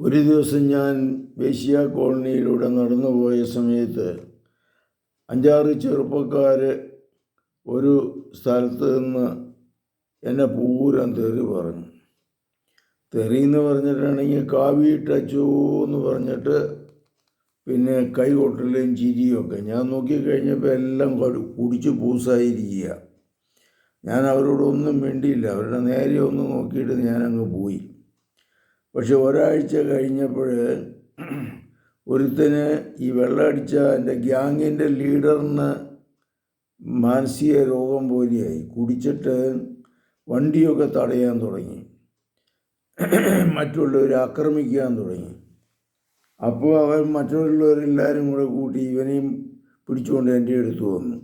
ഒരു ദിവസം ഞാൻ വേശ്യ കോളനിയിലൂടെ നടന്നു പോയ സമയത്ത് അഞ്ചാറ് ചെറുപ്പക്കാർ ഒരു സ്ഥലത്ത് നിന്ന് എന്നെ പൂരം തെറി പറഞ്ഞു. തെറി എന്ന് പറഞ്ഞിട്ടാണെങ്കിൽ കാവിയിട്ടച്ചോ എന്ന് പറഞ്ഞിട്ട് പിന്നെ കൈ കൊട്ടലും ചിരിയൊക്കെ ഞാൻ നോക്കിക്കഴിഞ്ഞപ്പോൾ എല്ലാം കടു- കുടിച്ച് പൂസായിരിക്കുക. ഞാൻ അവരോടൊന്നും മിണ്ടിയില്ല. അവരുടെ നേരെ ഒന്ന് നോക്കിയിട്ട് ഞാനങ്ങ് പോയി. പക്ഷെ ഒരാഴ്ച കഴിഞ്ഞപ്പോൾ ഒരുത്തന് ഈ വെള്ളമടിച്ച എന്റെ ഗ്യാങ്ങിന്റെ ലീഡറിന് മാനസിക രോഗം പോലെയായി. കുടിച്ചിട്ട് വണ്ടിയൊക്കെ തടയാൻ തുടങ്ങി. മറ്റുള്ളവർ ആക്രമിക്കാൻ തുടങ്ങി. അപ്പോൾ അവൻ മറ്റുള്ളവരെല്ലാവരും കൂടെ കൂട്ടി ഇവനെയും പിടിച്ചുകൊണ്ട് എന്റെ അടുത്ത് വന്നു.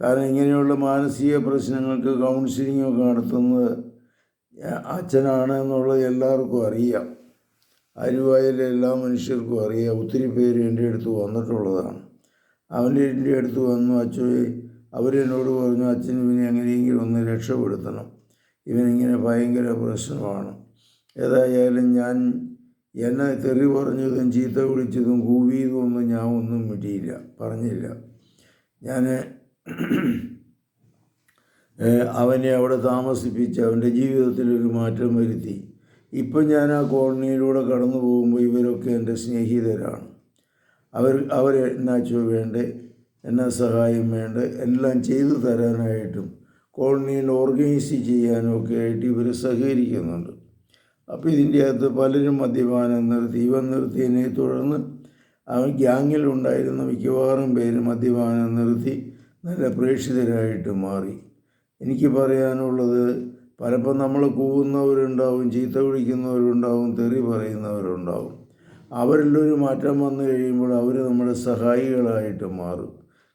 കാരണം ഇങ്ങനെയുള്ള മാനസിക പ്രശ്നങ്ങൾക്ക് കൗൺസിലിംഗ് ഒക്കെ നടത്തുന്നത് അച്ഛനാണ് എന്നുള്ളത് എല്ലാവർക്കും അറിയാം. അരുവായിലെ എല്ലാ മനുഷ്യർക്കും അറിയാം. ഒത്തിരി പേര് എന്റെ അടുത്ത് വന്നിട്ടുള്ളതാണ്. അവന്റെ എന്റെ അടുത്ത് വന്നു അച്ഛൻ അവരെന്നോട് പറഞ്ഞു അച്ഛൻ ഇവനെ എങ്ങനെയെങ്കിലും ഒന്ന് രക്ഷപ്പെടുത്തണം. ഇവനിങ്ങനെ ഭയങ്കര പ്രശ്നമാണ്. ഏതായാലും ഞാൻ എന്നെ തെറി പറഞ്ഞതും ചീത്ത വിളിച്ചതും കൂവിയതും ഒന്നും ഞാൻ ഒന്നും വിട്ടിയില്ല പറഞ്ഞില്ല. ഞാൻ അവനെ അവിടെ താമസിപ്പിച്ച് അവന്റെ ജീവിതത്തിൽ ഒരു മാറ്റം വരുത്തി. ഇപ്പം ഞാൻ ആ കോളനിയിലൂടെ കടന്നു പോകുമ്പോൾ ഇവരൊക്കെ എന്റെ സ്നേഹിതരാണ്. അവർ അവർ എന്നാച്ചോ വേണ്ടേ? എന്നാ സഹായം വേണ്ട? എല്ലാം ചെയ്തു തരാനായിട്ടും കോളനിയിൽ ഓർഗനൈസ് ചെയ്യാനും ഒക്കെ ആയിട്ട് ഇവർ സഹകരിക്കുന്നുണ്ട്. അപ്പോൾ ഇതിന്റെ അകത്ത് പലരും മദ്യപാനം നിർത്തി. ഇവൻ നിർത്തിയതിനെ തുടർന്ന് അവൻ ഗ്യാങ്ങിലുണ്ടായിരുന്ന മിക്കവാറും പേര് മദ്യപാനം നിർത്തി നല്ല പ്രേക്ഷിതരായിട്ട് മാറി. എനിക്ക് പറയാനുള്ളത് പലപ്പോൾ നമ്മൾ കൂവുന്നവരുണ്ടാവും ചീത്ത വിളിക്കുന്നവരുണ്ടാവും തെറി പറയുന്നവരുണ്ടാവും. അവരിലൊരു മാറ്റം വന്നു കഴിയുമ്പോൾ അവർ നമ്മുടെ സഹായികളായിട്ട് മാറും.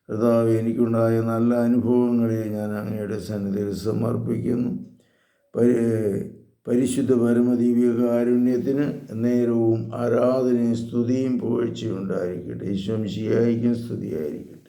കർത്താവ് എനിക്കുണ്ടായ നല്ല അനുഭവങ്ങളെ ഞാൻ അങ്ങയുടെ സന്നിധിയിൽ സമർപ്പിക്കുന്നു. പരി പരിശുദ്ധ പരമദീപിക കാരുണ്യത്തിന് നേരവും ആരാധനയും സ്തുതിയും പുകഴ്ചയും ഉണ്ടായിരിക്കട്ടെ. ഈശ്വംശിയായിരിക്കും സ്തുതിയായിരിക്കട്ടെ. സ്തുതിയായിരിക്കും